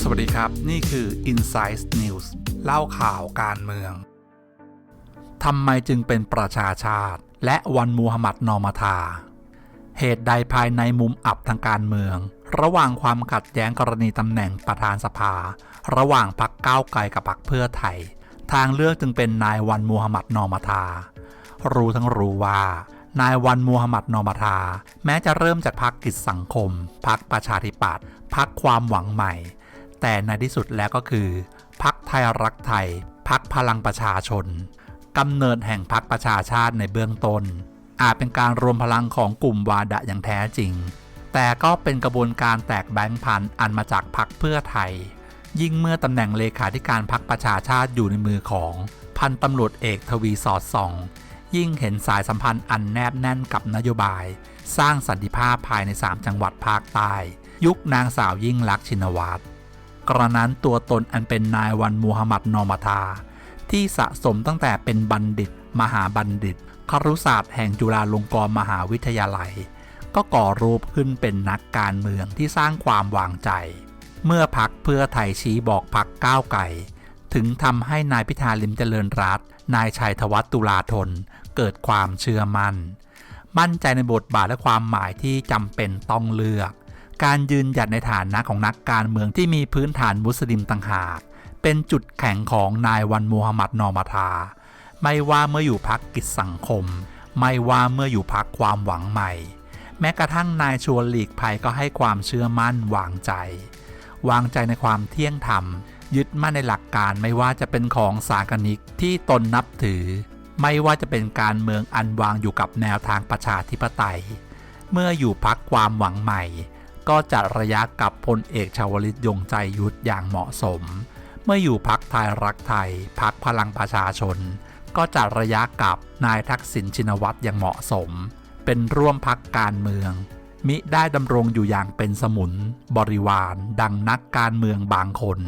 สวัสดีครับ นี่คือ Insight News เล่าข่าวการเมือง ทำไมจึงเป็นประชาชาติ และวันมูฮัมหมัดนอมาทาเหตุใดภายในมุมอับทางการเมือง ระหว่างความขัดแย้งกรณีตำแหน่งประธานสภา ระหว่างพรรคก้าวไกลกับพรรคเพื่อไทย ทางเลือกจึงเป็นนายวันมูฮัมหมัดนอมาทารู้ทั้งรู้ว่า นายวันมูฮัมหมัดนอมาทาแม้จะเริ่มจากพรรคกิจสังคมพรรคประชาธิปัตย์พรรคความหวังใหม่ แต่ในที่สุดแล้วก็คือพรรคไทยรักไทยพรรคพลังประชาชนกำเนิดแห่งพรรคประชาชาติในเบื้องต้น อาจเป็นการรวมพลังของกลุ่มวาดะอย่างแท้จริง แต่ก็เป็นกระบวนการแตกแบงค์พันธ์อันมาจากพรรคเพื่อไทย ยิ่งเมื่อตำแหน่งเลขาธิการพรรคประชาชาติอยู่ในมือของพันตำรวจเอกทวีสอดส่อง ยิ่งเห็นสายสัมพันธ์อันแนบแน่นกับนโยบาย สร้างสันติภาพภายใน 3 จังหวัดภาคใต้ ยุคนางสาวยิ่งลักษณ์ชินวัตรกระนั้นตัวตนอันเป็นนายวันมูฮัมหมัดนอมาทาที่สะสมตั้งแต่เป็นบัณฑิต มหาบัณฑิตครุศาสตร์แห่งจุฬาลงกรณ์มหาวิทยาลัย ก็ก่อรูปขึ้นเป็นนักการเมืองที่สร้างความวางใจ เมื่อพักเพื่อไทยชี้บอกพักก้าวไก่ ถึงทำให้นายพิธาลิมเจริญรัตน์นายชัยธวัฒน์ตุลาธน เกิดความเชื่อมัน่น มั่นใจในบทบาทและความหมายที่จำเป็นต้องเลือก การยืนหยัดในฐานะของนักการเมืองที่มีพื้นฐานมุสลิมต่างหาก เป็นจุดแข็งของนายวันมูฮัมหมัดนอมาทาไม่ว่าเมื่ออยู่พักกิจสังคม ไม่ว่าเมื่ออยู่พักความหวังใหม่ แม้กระทั่งนายชวนหลีกภัยก็ให้ความเชื่อมั่นวางใจ วางใจในความเที่ยงธรรม ยึดมั่นในหลักการไม่ว่าจะเป็นของสากนิกที่ตนนับถือ ไม่ว่าจะเป็นการเมืองอันวางอยู่กับแนวทางประชาธิปไตย เมื่ออยู่พักความหวังใหม่ ก็จัดระยะกับพลเอกชาวลิตยงใจยุทธอย่างเหมาะสม เมื่ออยู่พักไทยรักไทยพักพลังประชาชน ก็จัดระยะกับนายทักษิณชินวัตรอย่างเหมาะสม เป็นร่วมพักการเมืองมิได้ดำรงอยู่อย่างเป็นสมุน บริวาร ดังนักการเมืองบางคน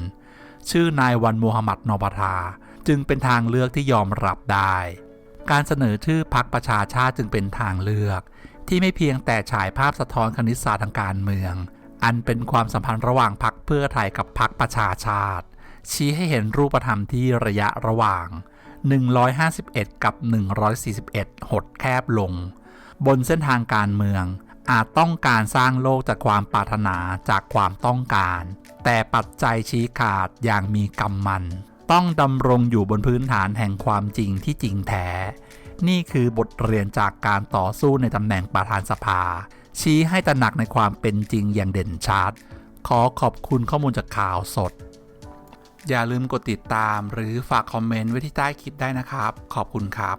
ชื่อนายวันมูฮัมหมัดนอปทา จึงเป็นทางเลือกที่ยอมรับได้ การเสนอชื่อพักประชาชาติจึงเป็นทางเลือก ที่ไม่เพียงแต่ฉายภาพสะท้อนคณิตศาสตร์ทางการเมือง อันเป็นความสัมพันธ์ระหว่างพักเพื่อไทยกับพักประชาชาติ ชี้ให้เห็นรูปธรรมที่ระยะระหว่าง 151 กับ 141 หดแคบลง บนเส้นทางการเมือง อาจต้องการสร้างโลกจากความปรารถนาจากความต้องการ แต่ปัจจัยชี้ขาดอย่างมีกำมัน ต้องดำรงอยู่บนพื้นฐานแห่งความจริงที่จริงแท้ นี่คือบทเรียนจากการต่อสู้ในตำแหน่งประธานสภา ชี้ให้ตระหนักในความเป็นจริงอย่างเด่นชัด ขอขอบคุณข้อมูลจากข่าวสด อย่าลืมกดติดตามหรือฝากคอมเมนต์ไว้ที่ใต้คลิปได้นะครับ ขอบคุณครับ